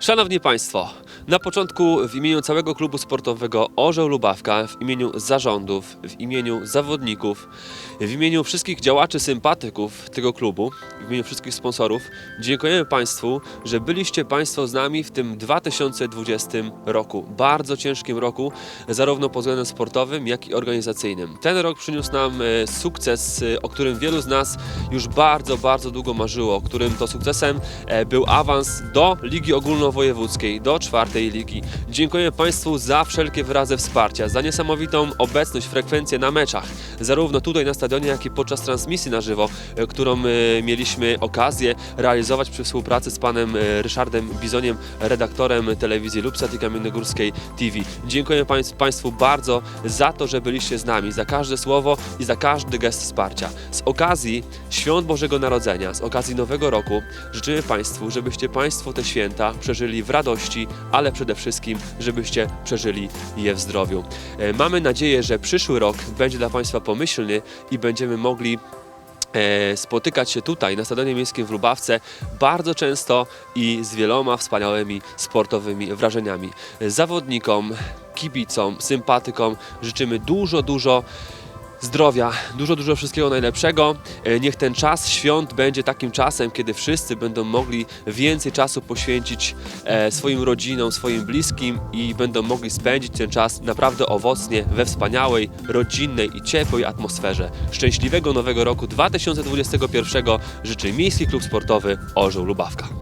Szanowni Państwo, na początku w imieniu całego klubu sportowego Orzeł Lubawka, w imieniu zarządów, w imieniu zawodników, w imieniu wszystkich działaczy, sympatyków tego klubu, w imieniu wszystkich sponsorów, dziękujemy Państwu, że byliście Państwo z nami w tym 2020 roku. Bardzo ciężkim roku, zarówno pod względem sportowym, jak i organizacyjnym. Ten rok przyniósł nam e, sukces, e, o którym wielu z nas już bardzo, bardzo długo marzyło, którym to sukcesem e, był awans do Ligi Ogólnowojewódzkiej, do czwartej ligi. Dziękuję Państwu za wszelkie wyrazy wsparcia, za niesamowitą obecność, frekwencję na meczach, zarówno tutaj na stadionie, jak i podczas transmisji na żywo, e, którą e, mieliśmy okazję realizować przy współpracy z panem e, Ryszardem Bizoniem, redaktorem telewizji Lubsat i Kamiennogórskiej TV. Dziękuję państw, Państwu bardzo za to, że byliście z nami, za każde słowo i za każdy gest wsparcia. Z okazji Świąt Bożego Narodzenia, z okazji Nowego Roku życzymy Państwu, żebyście Państwo te święta przeżyli w radości, ale przede wszystkim, żebyście przeżyli je w zdrowiu. E, Mamy nadzieję, że przyszły rok będzie dla Państwa pomyślny i będziemy mogli e, spotykać się tutaj na Stadionie Miejskim w Lubawce bardzo często i z wieloma wspaniałymi sportowymi wrażeniami. Zawodnikom, kibicom, sympatykom życzymy dużo, dużo zdrowia, dużo, dużo wszystkiego najlepszego. E, Niech ten czas świąt będzie takim czasem, kiedy wszyscy będą mogli więcej czasu poświęcić e, swoim rodzinom, swoim bliskim i będą mogli spędzić ten czas naprawdę owocnie, we wspaniałej, rodzinnej i ciepłej atmosferze. Szczęśliwego nowego roku 2021 życzy Miejski Klub Sportowy Orzeł Lubawka.